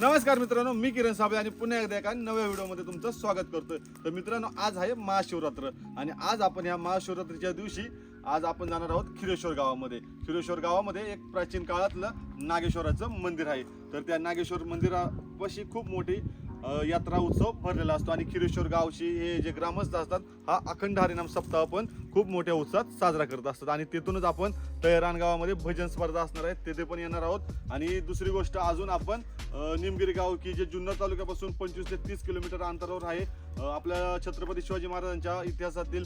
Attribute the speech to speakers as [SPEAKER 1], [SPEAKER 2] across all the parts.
[SPEAKER 1] नमस्कार मित्रांनो मी किरण साबळे आणि पुन्हा एकदा एका नव्या व्हिडिओमध्ये तुमचं स्वागत करतोय. तर मित्रांनो आज आहे महाशिवरात्र आणि आज आपण या महाशिवरात्रीच्या दिवशी आज आपण जाणार आहोत खिरेश्वर गावामध्ये. खिरेश्वर गावामध्ये एक प्राचीन काळातलं नागेश्वराचं मंदिर आहे. तर त्या नागेश्वर मंदिरापाशी खूप मोठी यात्रा उत्सव भरलेला असतो. आणि खिरेश्वर गावशी हे जे ग्रामस्थ असतात हा अखंड हरिनाम सप्ताह पण खूप मोठ्या उत्साहात साजरा करत असतात. आणि तिथूनच आपण तळेरान गावामध्ये भजन स्पर्धा असणार आहे तेथे पण येणार आहोत. आणि दुसरी गोष्ट अजून आपण निमगिरी गाव की जे जुन्नर तालुक्यापासून पंचवीस ते तीस किलोमीटर अंतरावर आहे आपल्या छत्रपती शिवाजी महाराजांच्या इतिहासातील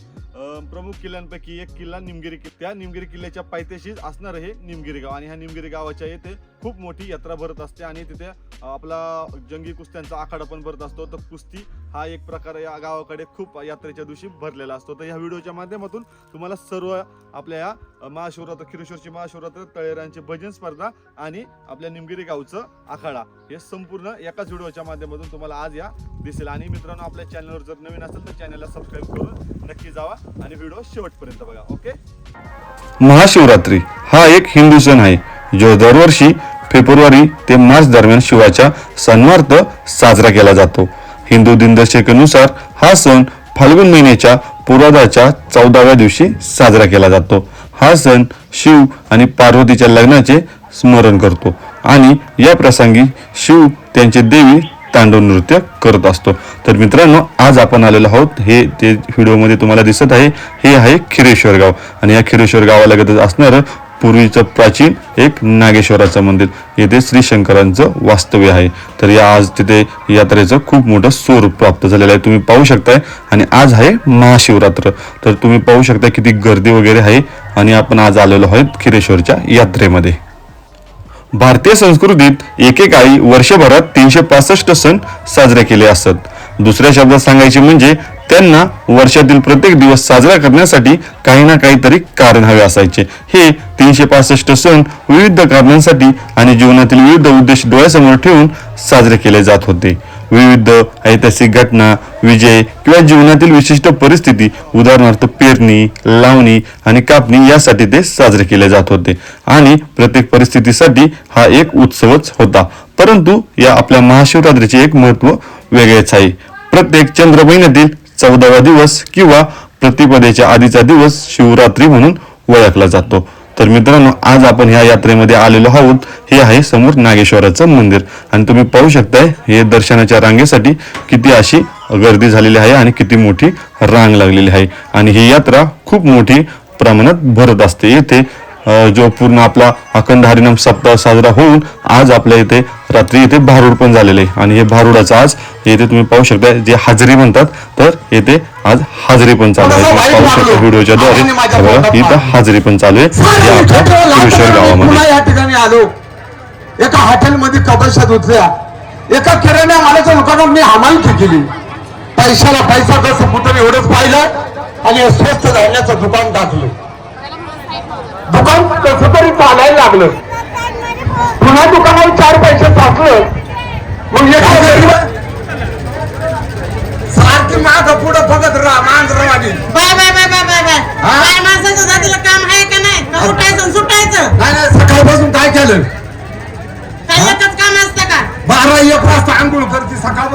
[SPEAKER 1] प्रमुख किल्ल्यांपैकी एक किल्ला निमगिरी किल्ला त्या निमगिरी किल्ल्याच्या पायथ्याशीच असणार हे निमगिरी गाव. आणि ह्या निमगिरी गावाच्या येथे खूप मोठी यात्रा भरत असते आणि तिथे आपला जंगी कुस्त्यांचा आखाडा पण भरत असतो. तर कुस्ती हा एक प्रकार या गावाकडे खूप यात्रेच्या दिवशी भरलेला असतो. तर या व्हिडिओच्या माध्यमातून तुम्हाला सर्व आपल्या या महाशिवरात्र खिरेश्वरची महाशिवरात्र तळेरांची भजन स्पर्धा आणि आपल्या निमगिरी गावचं आखाडा हे संपूर्ण एकाच व्हिडिओच्या माध्यमातून तुम्हाला आज या दिसेल. आणि मित्रांनो आपल्या चॅनलवर जर नवीन असेल तर चॅनलला सबस्क्राईब करून नक्की जावा आणि व्हिडिओ शेवटपर्यंत बघा ओके?
[SPEAKER 2] महाशिवरात्री हा एक हिंदू सण आहे जो दरवर्षी फेब्रुवारी ते मार्च दरम्यान शिवाच्या सन्मार्थ साजरा केला जातो. हिंदू दिनदर्शिकेनुसार हा सण फाल्गुन महिन्याच्या पुरादाच्या चौदाव्या दिवशी साजरा केला जातो. हा सण शिव आणि पार्वतीच्या लग्नाचे स्मरण करतो आणि या प्रसंगी शिव त्यांचे देवी तांडव नृत्य करत असतो. तर मित्रांनो आज आपण आलेलो आहोत. हे ते व्हिडिओमध्ये तुम्हाला दिसत आहे हे आहे खिरेश्वर गाव. आणि या खिरेश्वर गावालगतच असणारं पूर्वीचं प्राचीन एक नागेश्वराचं मंदिर. येथे श्री शंकरांचं वास्तव्य आहे. तर या आज तिथे यात्रेचं खूप मोठं स्वरूप प्राप्त झालेलं आहे. तुम्ही पाहू शकताय. आणि आज आहे महाशिवरात्र. तर तुम्ही पाहू शकता किती गर्दी वगैरे आहे. आणि आपण आज आलेलो आहोत खिरेश्वरच्या यात्रेमध्ये. भारतीय संस्कृतीत एकेकाळी वर्षभरात तीनशे पासष्ट सण साजरे केले असत. दुसऱ्या शब्दात सांगायचे म्हणजे त्यांना वर्षातील प्रत्येक दिवस साजरा करण्यासाठी काही ना काहीतरी कारण हवे असायचे. हे तीनशे पासष्ट सण विविध कारणांसाठी आणि जीवनातील विविध उद्देश डोळ्यासमोर ठेवून साजरे केले जात होते. विविध ऐतिहासिक घटना विजय किंवा जीवनातील विशिष्ट परिस्थिती उदाहरणार्थ पेरणी लावणी आणि कापणी यासाठी ते साजरे केले जात होते. आणि प्रत्येक परिस्थितीसाठी हा एक उत्सवच होता. परंतु या आपल्या महाशिवरात्रीचे एक महत्त्व वेगळेच आहे. प्रत्येक चंद्र महिन्यातील चौदावा दिवस किंवा प्रतिपदेच्या आधीचा दिवस शिवरात्री म्हणून ओळखला जातो. तर मित्रांनो आज आपण ह्या यात्रेमध्ये आलेलो आहोत. हे आहे समोर नागेश्वराचं मंदिर. आणि तुम्ही पाहू शकताय हे दर्शनाच्या रांगेसाठी किती अशी गर्दी झालेली आहे आणि किती मोठी रांग लागलेली आहे. आणि ही यात्रा खूप मोठी प्रमाणात भरत असते. येथे जो पूर्ण आपला अखंड हरिनाम सप्ताह साजरा होऊन आज आपल्या इथे रात्री इथे भारूड पण झालेले आहे. आणि हे भारुडाचं आज येथे तुम्ही पाहू शकता जे हाजरी म्हणतात तर येथे आज हाजरी पण चालू आहे. पाहू शकता व्हिडिओच्या द्वारे. इथं हाजरी पण चालू आहे. या आपल्या किरेश्वर गावामध्ये.
[SPEAKER 3] या ठिकाणी आलो. एका हॉटेलमध्ये कपाशा धुतल्या एका किराणा मालाच्या दुकानात मी हमालकी केली पैशाला पैसा कसं कुठं एवढंच पाहिलं आणि स्वस्त धान्याचं दुकान टाकलं. दुकान कसं तरी चालायला लागलं. पुन्हा दुकानावर चार पैसे साचलं. गरीब- सारखी माग पुढं बघत राहा Manjarwadi
[SPEAKER 4] bye bye bye bye bye bye? Bye माणसाचं जातीला काम आहे का नाही? का उठायचं आणि सुटायचं.
[SPEAKER 3] नाही नाही सकाळपासून काय केलं?
[SPEAKER 4] काही एकच काम असतं का?
[SPEAKER 3] बारा एक वाजता आंघोळ करते सकाळ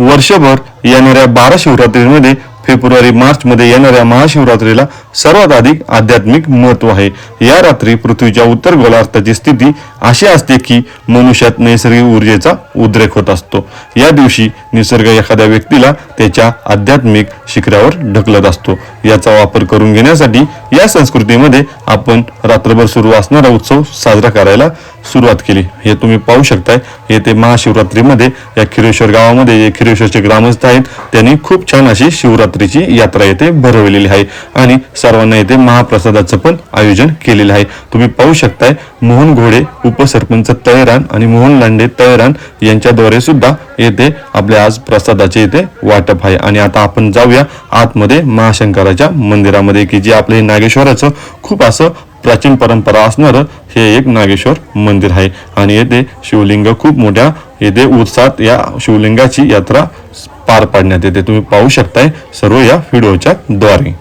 [SPEAKER 2] वर्षभर येणाऱ्या बारा शिवरात्रीमध्ये फेब्रुवारी मार्च मध्ये येणाऱ्या महाशिवरात्रीला सर्वात अधिक आध्यात्मिक महत्त्व आहे. या रात्री पृथ्वीच्या उत्तर गोलार्थाची स्थिती अशी असते की मनुष्यात नैसर्गिक ऊर्जेचा उद्रेक होत असतो. या दिवशी निसर्ग एखाद्या व्यक्तीला त्याच्या आध्यात्मिक शिखरावर ढकलत असतो. याचा वापर करून घेण्यासाठी या संस्कृतीमध्ये आपण रात्रभर सुरू असणारा उत्सव साजरा करायला सुरुवात केली. हे तुम्ही पाहू शकताय. येथे महाशिवरात्रीमध्ये या खिरेश्वर गावामध्ये जे खिरेश्वरचे ग्रामस्थ आहेत त्यांनी खूप छान अशी रात्रीची यात्रा येथे भरवलेली आहे. आणि सर्वांना येथे महाप्रसादाचं पण आयोजन केलेलं आहे. तुम्ही पाहू शकताय मोहन घोडे उपसरपंच तळेरान आणि मोहन लांडे तळेरान यांच्याद्वारे सुद्धा येथे आपल्या आज प्रसादाचे येथे वाटप आहे. आणि आता आपण जाऊया आतमध्ये महाशंकराच्या मंदिरामध्ये की जे आपले नागेश्वराचं खूप असं प्राचीन परंपरा असणारं हे एक नागेश्वर मंदिर आहे. आणि येथे शिवलिंग खूप मोठ्या येथे उत्साहात या शिवलिंगाची यात्रा पार पाडण्यात येते. तुम्ही पाहू शकताय सर्व या व्हिडिओच्या द्वारे.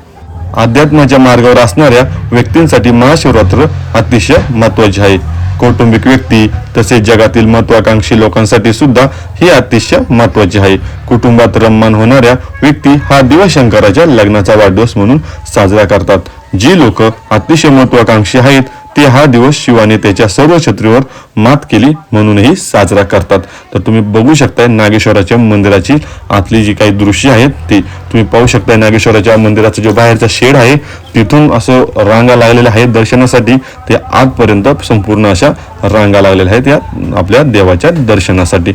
[SPEAKER 2] अध्यात्माच्या मार्गावर असणाऱ्या व्यक्तींसाठी महाशिवरात्र अतिशय महत्त्वाचे आहे. कौटुंबिक व्यक्ती तसेच जगातील महत्वाकांक्षी लोकांसाठी सुद्धा ही अतिशय महत्वाची आहे. कुटुंबात रममान होणाऱ्या व्यक्ती हा दिवस शंकराच्या लग्नाचा वाढदिवस म्हणून साजरा करतात. जी लोक अतिशय महत्वाकांक्षी आहेत ते हा दिवस शिवाने त्याच्या सर्व शत्रूवर मात केली म्हणूनही साजरा करतात. तर तुम्ही बघू शकताय नागेश्वराच्या मंदिराची आतली जी काही दृश्य आहेत ती तुम्ही पाहू शकताय नागेश्वराच्या मंदिराचा जो बाहेरचा शेड आहे तिथून असं रांगा लागलेल्या आहेत दर्शनासाठी. ते आजपर्यंत संपूर्ण अशा रांगा लागलेल्या आहेत या आपल्या देवाच्या दर्शनासाठी.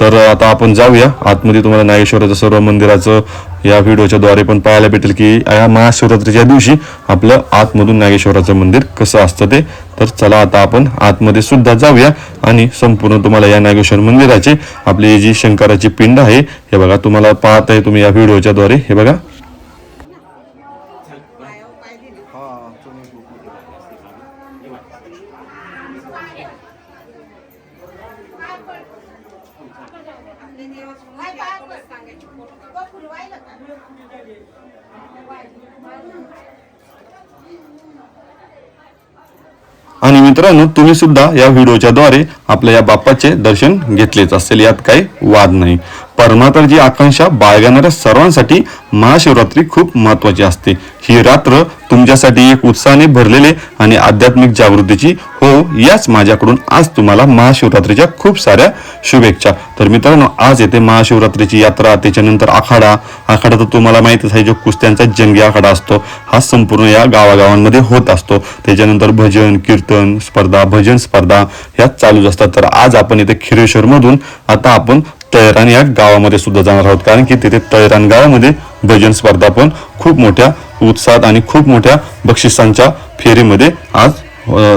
[SPEAKER 2] तर आता आपण जाऊया. आतमध्ये तुम्हाला नागेश्वराचं सर्व मंदिराचं या व्हिडिओच्या द्वारे पण पाहायला भेटेल की या महाशिवरात्रीच्या दिवशी आपलं आतमधून नागेश्वराचं मंदिर कसं असतं ते. तर चला आता आपण आतमध्ये सुद्धा जाऊया आणि संपूर्ण तुम्हाला या नागेश्वर मंदिराचे आपली जी शंकराची पिंड आहे हे बघा तुम्हाला पाहत आहे तुम्ही या व्हिडिओच्या द्वारे. हे बघा. आणि मित्रांनो तुम्ही सुद्धा या व्हिडिओच्या द्वारे आपल्या या बाप्पाचे दर्शन घेतलेच असेल यात काही वाद नाही. परमात्माची आकांक्षा बाळगणाऱ्या सर्वांसाठी महाशिवरात्री खूप महत्वाची असते. ही रात्र तुमच्यासाठी एक उत्साहाने भरलेले आणि आध्यात्मिक जागृतीची हो याच माझ्याकडून आज तुम्हाला महाशिवरात्रीच्या खूप साऱ्या शुभेच्छा. तर मित्रांनो आज येते महाशिवरात्रीची यात्रा त्याच्यानंतर आखाडा. आखाडा तर तुम्हाला माहितच आहे जो कुस्त्यांचा जंगी आखाडा असतो हा संपूर्ण या गावागावांमध्ये होत असतो. त्याच्यानंतर भजन कीर्तन स्पर्धा भजन स्पर्धा ह्या चालूच असतात. तर आज आपण इथे खिरेश्वर मधून आता आपण तैरान या गावामध्ये सुद्धा जाणार आहोत. कारण की तिथे तैरान गावामध्ये भजन स्पर्धा पण खूप मोठ्या उत्साहात आणि खूप मोठ्या बक्षिसांच्या फेरीमध्ये आज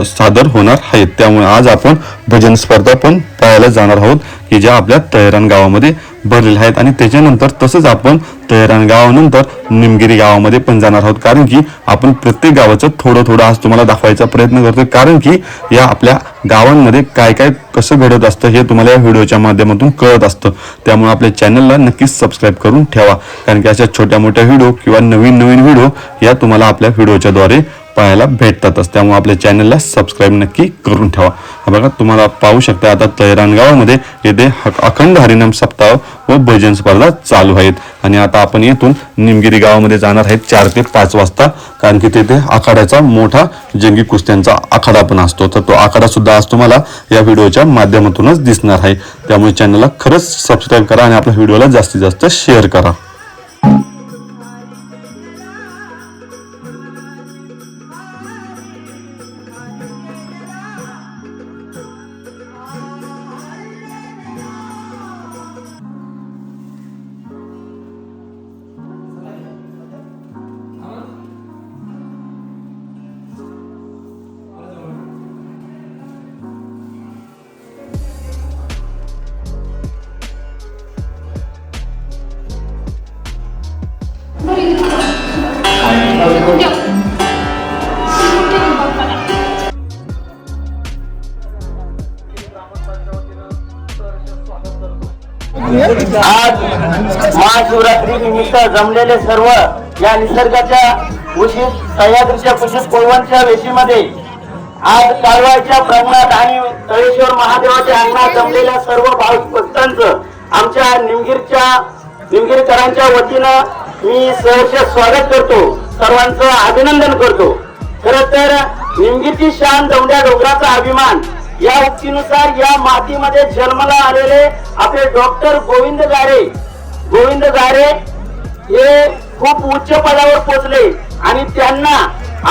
[SPEAKER 2] सादर होणार आहेत. त्यामुळे आज आपण भजन स्पर्धा पण पाहायला जाणार आहोत. की ज्या आपल्या तळेरान गावामध्ये भरलेल्या आहेत आणि त्याच्यानंतर तसंच आपण तळेरान गावानंतर निमगिरी गावामध्ये पण जाणार आहोत. कारण की आपण प्रत्येक गावाचं थोडं थोडं आज तुम्हाला दाखवायचा प्रयत्न करतो कारण की या आपल्या गावांमध्ये काय काय कसं घडत असतं हे तुम्हाला या व्हिडिओच्या माध्यमातून कळत असतं. त्यामुळे आपल्या चॅनलला नक्कीच सबस्क्राईब करून ठेवा. कारण की अशा छोट्या मोठ्या व्हिडिओ किंवा नवीन नवीन व्हिडिओ या तुम्हाला आपल्या व्हिडिओच्याद्वारे पाहायला भेटतातच. त्यामुळे आपल्या चॅनलला सबस्क्राईब नक्की करून ठेवा. हा बघा तुम्हाला पाहू शकता आता तैरान गावामध्ये येथे ह- अखंड हरिनाम सप्ताह व भजन स्पर्धा चालू आहेत. आणि आता आपण येथून निमगिरी गावामध्ये जाणार आहेत चार ते पाच वाजता. कारण की तिथे आखाड्याचा मोठा जंगी कुस्त्यांचा आखाडा पण असतो. तर तो आखाडा सुद्धा आज तुम्हाला या व्हिडिओच्या माध्यमातूनच दिसणार आहे. त्यामुळे चॅनलला खरंच सबस्क्राईब करा आणि आपल्या व्हिडिओला जास्तीत जास्त शेअर करा.
[SPEAKER 5] आज महाशिवरात्री निमित्त जमलेले सर्व या निसर्गाच्या कुशीत सह्याद्रीच्या कुशीत कोळवणच्या वेशीमध्ये आज कालवाच्या प्रांगणात आणि तळेश्वर महादेवाच्या अंगणात जमलेल्या सर्व भाविक भक्तांचं आमच्या निमगीरच्या निमगीरकरांच्या वतीनं मी सहर्ष स्वागत करतो. सर्वांचं अभिनंदन करतो. खर तर निमगीची शान दौंड्या डोंगराचा अभिमान या उक्तीनुसार या मातीमध्ये जन्माला आलेले आपले डॉक्टर गोविंद गारे. गोविंद गारे हे खूप उच्च पदावर पोचले आणि त्यांना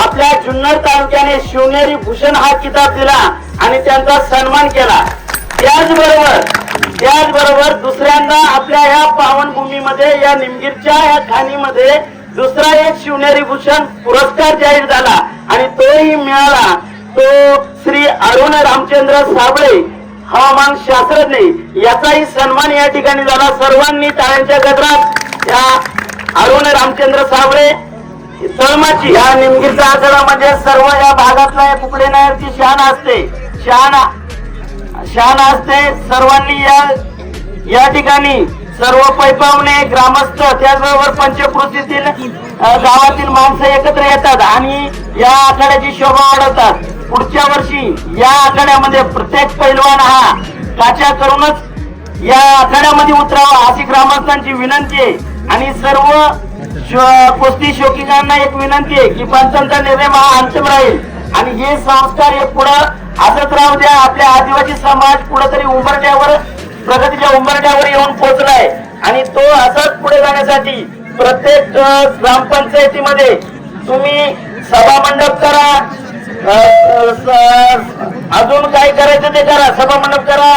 [SPEAKER 5] आपल्या जुन्नर तालुक्याने शिवनेरी भूषण हा किताब दिला आणि त्यांचा सन्मान केला. त्याचबरोबर त्याचबरोबर दुसऱ्यांदा आपल्या या पावनभूमीमध्ये या निमगीरच्या या खाणीमध्ये दुसरा एक शिवनेरी भूषण पुरस्कार जाहीर झाला आणि तोही मिळाला. तो श्री अरुण रामचंद्र साबळे हवामान शास्त्रज्ञ. याचाही सन्मान या ठिकाणी झाला. सर्वांनी टाळ्यांच्या गजरात या अरुण रामचंद्र साबळे तळमाची. या निमगीरचा आकडा म्हणजे सर्व या भागातला एक कुकडे नायरची शान असते. शान शान असते. सर्वांनी या या ठिकाणी सर्व पैपावणे ग्रामस्थ त्याचबरोबर पंचकृतीतील गावातील माणसं एकत्र येतात आणि या आखाड्याची शोभा वाढवतात. पुढच्या वर्षी या आखाड्यामध्ये प्रत्येक पैलवान हा काचा करूनच या आखाड्यामध्ये उतरावा अशी ग्रामस्थांची विनंती आहे. आणि सर्व शो- कुस्ती शौकीनांना एक विनंती आहे की पंचांचा निर्णय हा अंतिम राहील. आणि हे संस्कार हे पुढं असंच राहू द्या. आपल्या आदिवासी समाज कुठंतरी उंबरट्यावर प्रगतीच्या उंबरठ्यावर येऊन पोहोचलाय. आणि तो असाच पुढे जाण्यासाठी प्रत्येक ग्रामपंचायतीमध्ये तुम्ही सभा मंडप करा अजून काय करायचं ते करा सभा मंडप करा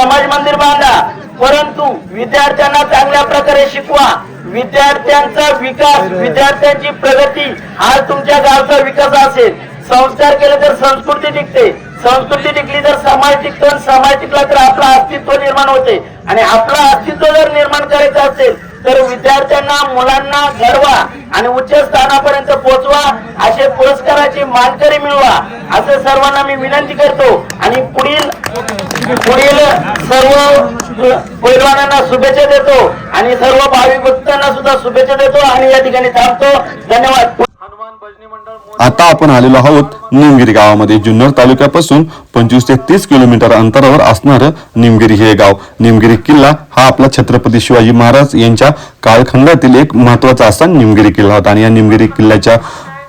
[SPEAKER 5] समाज मंदिर बांधा. परंतु विद्यार्थ्यांना चांगल्या प्रकारे शिकवा. विद्यार्थ्यांचा विकास विद्यार्थ्यांची प्रगती हा तुमच्या गावचा विकास असेल. संस्कार केले तर संस्कृती टिकते. संस्कृती टिकली तर समाज टिकतो समाज टिकला तर आपलं अस्तित्व निर्माण होते. आणि आपलं अस्तित्व जर निर्माण करायचं असेल तर विद्यार्थ्यांना मुलांना घडवा आणि उच्च स्थानापर्यंत पोहोचवा असे पुरस्काराची मानकरी मिळवा. असं सर्वांना मी विनंती करतो. आणि पुढील पुढील सर्व पैलवानांना शुभेच्छा देतो. आणि सर्व भाविक भक्तांना सुद्धा शुभेच्छा देतो. आणि या ठिकाणी थांबतो. धन्यवाद.
[SPEAKER 2] आता आपण आलेलो आहोत निमगिरी गावामध्ये. जुन्नर तालुक्यापासून पंचवीस ते तीस किलोमीटर अंतरावर असणारं निमगिरी हे गाव. निमगिरी किल्ला हा आपला छत्रपती शिवाजी महाराज यांच्या कालखंडातील एक महत्त्वाचा असा निमगिरी किल्ला होता. आणि या निमगिरी किल्ल्याच्या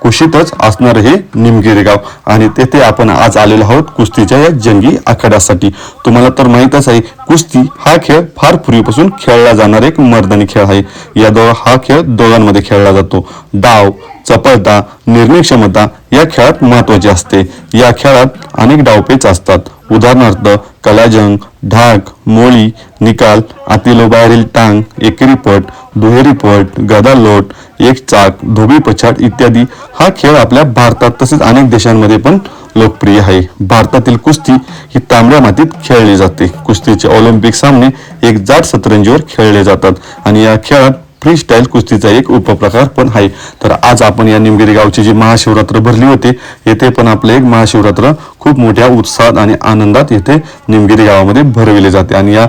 [SPEAKER 2] कुशीतच असणार हे निमगिरी गाव. आणि तेथे आपण आज आलेलो आहोत कुस्तीच्या या जंगी आखाड्यासाठी. तुम्हाला तर माहीतच आहे कुस्ती हा खेळ फार पूर्वीपासून खेळला जाणार एक मर्दानी खेळ आहे. या दो हा खेळ दोघांमध्ये खेळला जातो. डाव चपळता निर्णय क्षमता या खेळात महत्वाची असते. या खेळात अनेक डावपेच असतात. उदाहरणार्थ कलाजंग ढाक मोळी निकाल आतील बाहेरील टांग एकेरी पट दुहेरी पट गदा लोट एक चाक धोबी पछाड इत्यादी हा खेळ आपल्या भारतात तसेच अनेक देशांमध्ये पण लोकप्रिय आहे. भारतातील कुस्ती ही तांबड्या मातीत खेळली जाते. कुस्तीचे ऑलिम्पिक सामने एक जाट सतरंजीवर खेळले जातात आणि या खेळात फ्री स्टाईल कुस्तीचा एक उपप्रकार पण आहे. तर आज आपण या निमगिरी गावची जी महाशिवरात्र भरली होती येथे पण आपले एक महाशिवरात्र खूप मोठ्या उत्साहात आणि आनंदात येथे निमगिरी गावामध्ये भरविले जाते. आणि या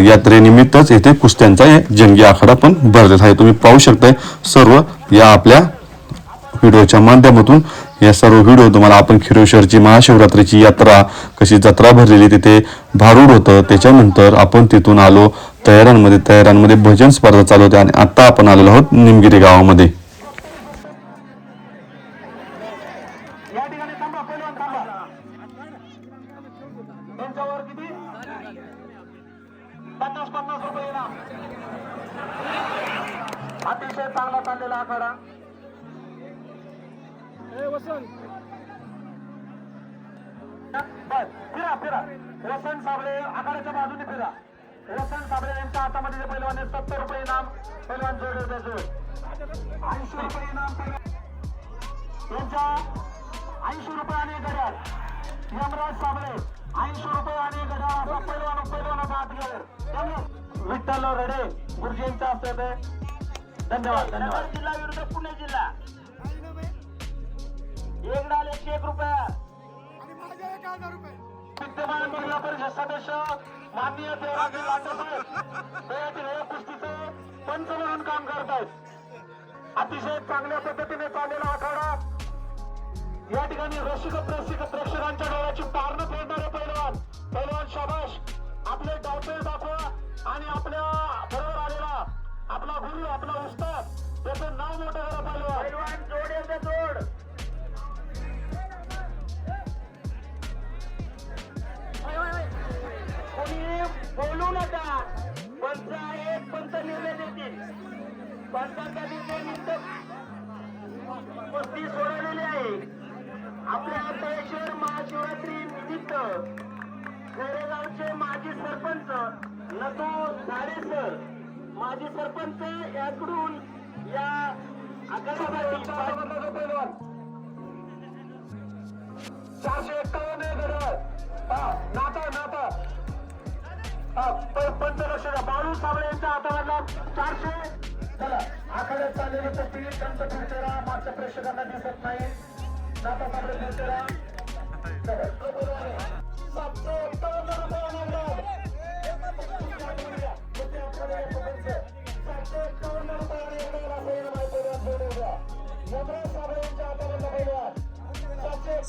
[SPEAKER 2] यात्रेनिमित्तच येथे कुस्त्यांचा जंगी आखाडा पण भरलेला आहे. तुम्ही पाहू शकताय सर्व या आपल्या व्हिडिओच्या माध्यमातून या सर्व व्हिडिओ तुम्हाला आपण खिरोशरची महाशिवरात्रीची यात्रा कशी जत्रा भरलेली तिथे भारूड होतं त्याच्यानंतर आपण तिथून आलो. तयारांमध्ये तयारांमध्ये भजन स्पर्धा चालू होत्या आणि आता आपण आलेलो आहोत निमगिरी गावामध्ये.
[SPEAKER 5] अतिशय चांगला चाललेला आखाडा फिरा फिरा. वसंत साबळे आखाड्याच्या बाजूने फिरा. वसंत साबळे यांच्या हातामध्ये जे पैलवान आहे सत्तर रुपये इनाम पैलवान जोडले त्याचे ऐंशी रुपये इनाम त्यांच्या ऐंशी रुपये आणि एक घड्याळ यमराज साबळे ऐंशी रुपये आणि एक घड्याळ असा पैलवान पैलवानाचा हात गेले विठ्ठल रडे गुरुजींचा असते ते. धन्यवाद धन्यवाद. जिल्हा विरुद्ध पुणे जिल्हा. एक डाल एकशे एक रुपया. विद्यमान महिला परिषद सदस्य माननीय देवाजी लांडेसाहेब हे हे कुस्तीचे पंच म्हणून काम करत आहेत. अतिशय चांगल्या पद्धतीने चाललेला आखाडा या ठिकाणी रसिक प्रेक्षक प्रेक्षकांच्या डोळ्याची पारणं फेडणारे पैलवान पैलवान शाबाश. चारशे एक्कावन्न नाता नाता. पंचलक्ष बाळू साबळे यांच्या हातावरला चारशे. चला आखाड्यात चाललेलं तर पीठ त्यांचं फिरतेरा मागच्या प्रेक्षकांना दिसत नाही नाता साबळे फिरतेरा चला. सातशे एक्कावन्न रुपये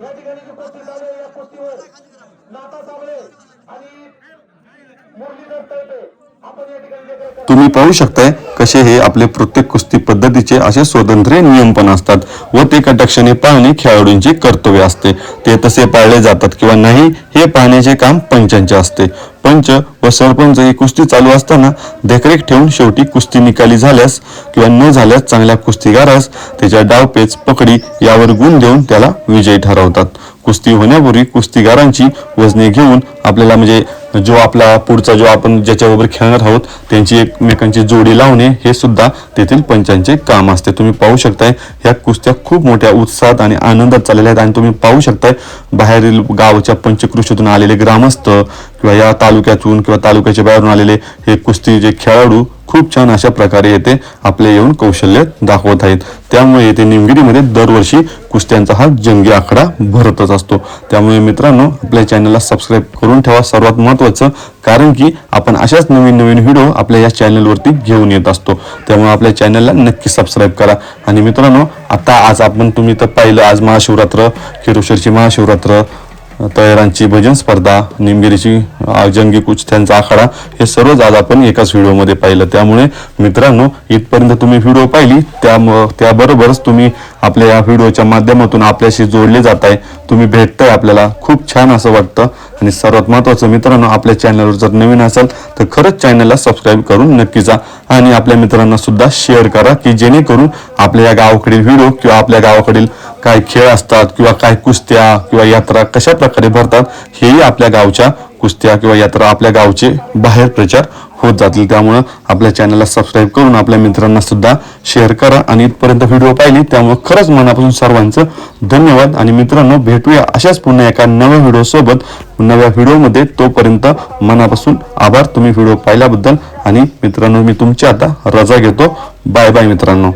[SPEAKER 6] या ठिकाणी जी कुस्ती चालू आहे या कुस्तीवर नाता साबळे आणि मुरलीधर तळपे.
[SPEAKER 2] तुम्ही पाहू शकताय कसे हे आपले प्रत्येक कुस्ती पद्धतीचे असे स्वतंत्र नियम पण असतात व ते कटाक्षाने पाहणे खेळाडूंचे कर्तव्य असते. ते तसे पाळले जातात किंवा नाही हे पाहण्याचे काम पंचांचे असते. पंच व सरपंच ही कुस्ती चालू असताना देखरेख ठेवून शेवटी कुस्ती निकाली झाल्यास किंवा न झाल्यास चांगल्या कुस्तीगारास त्याच्या डावपेच पकडी यावर गुण देऊन त्याला विजयी ठरवतात. कुस्ती होण्यापूर्वी कुस्तीगारांची वजने घेऊन आपल्याला म्हणजे जो आपला पुढचा जो आपण ज्याच्याबरोबर खेळणार आहोत त्यांची एकमेकांची जोडी लावणे हे सुद्धा तेथील पंचांचे काम असते. तुम्ही पाहू शकताय ह्या कुस्त्या खूप मोठ्या उत्साहात आणि आनंदात चाललेल्या आहेत. आणि तुम्ही पाहू शकताय बाहेरील गावच्या पंचकृषीतून आलेले ग्रामस्थ किंवा या तालुक्यातून किंवा तालुक्याच्या बाहेरून आलेले हे कुस्ती जे खेळाडू खूप छान अशा प्रकारे येथे आपले येऊन कौशल्य दाखवत आहेत. त्यामुळे येथे निमगिरीमध्ये दरवर्षी कुस्त्यांचा हा जंगी आकडा भरतच असतो. त्यामुळे मित्रांनो आपल्या चॅनलला सबस्क्राईब करून ठेवा. सर्वात महत्त्वाचं कारण की आपण अशाच नवीन नवीन व्हिडिओ आपल्या या चॅनलवरती घेऊन येत असतो. त्यामुळे आपल्या चॅनलला नक्की सबस्क्राईब करा. आणि मित्रांनो आता आज आपण तुम्ही तर पाहिलं आज महाशिवरात्र किरोशरची महाशिवरात्र तयारांची भजन स्पर्धा निमगिरीची अ, जंगी कुस्त्यांचा आखाडा हे सर्वच आज आपण एकाच व्हिडिओमध्ये पाहिलं. त्यामुळे मित्रांनो इथपर्यंत तुम्ही व्हिडिओ पाहिली त्या त्याबरोबरच तुम्ही आपल्या या व्हिडिओच्या माध्यमातून आपल्याशी जोडले जात आहे तुम्ही भेटताय आपल्याला. खूप छान असं वाटतं. आणि सर्वात महत्त्वाचं मित्रांनो आपल्या चॅनलवर जर नवीन असाल तर खरंच चॅनलला सबस्क्राईब करून नक्की जा. आणि आपल्या मित्रांना सुद्धा शेअर करा की जेणेकरून आपल्या या गावाकडील व्हिडिओ किंवा आपल्या गावाकडील काय खेळ असतात किंवा काय कुस्त्या किंवा यात्रा कशा प्रकारे भरतात हेही आपल्या गावच्या कुस्त्या किंवा यात्रा आपल्या गावचे बाहेर प्रचार होत जातील. त्यामुळं आपल्या चॅनलला सबस्क्राईब करून आपल्या मित्रांना सुद्धा शेअर करा आणि इथपर्यंत व्हिडिओ पाहिली त्यामुळे खरंच मनापासून सर्वांचं धन्यवाद. आणि मित्रांनो भेटूया अशाच पुन्हा एका नव्या व्हिडिओसोबत नव्या व्हिडिओमध्ये तोपर्यंत मनापासून आभार. तुम्ही व्हिडिओ पाहिल्याबद्दल आणि मित्रांनो मी तुमची आता रजा घेतो. बाय बाय मित्रांनो.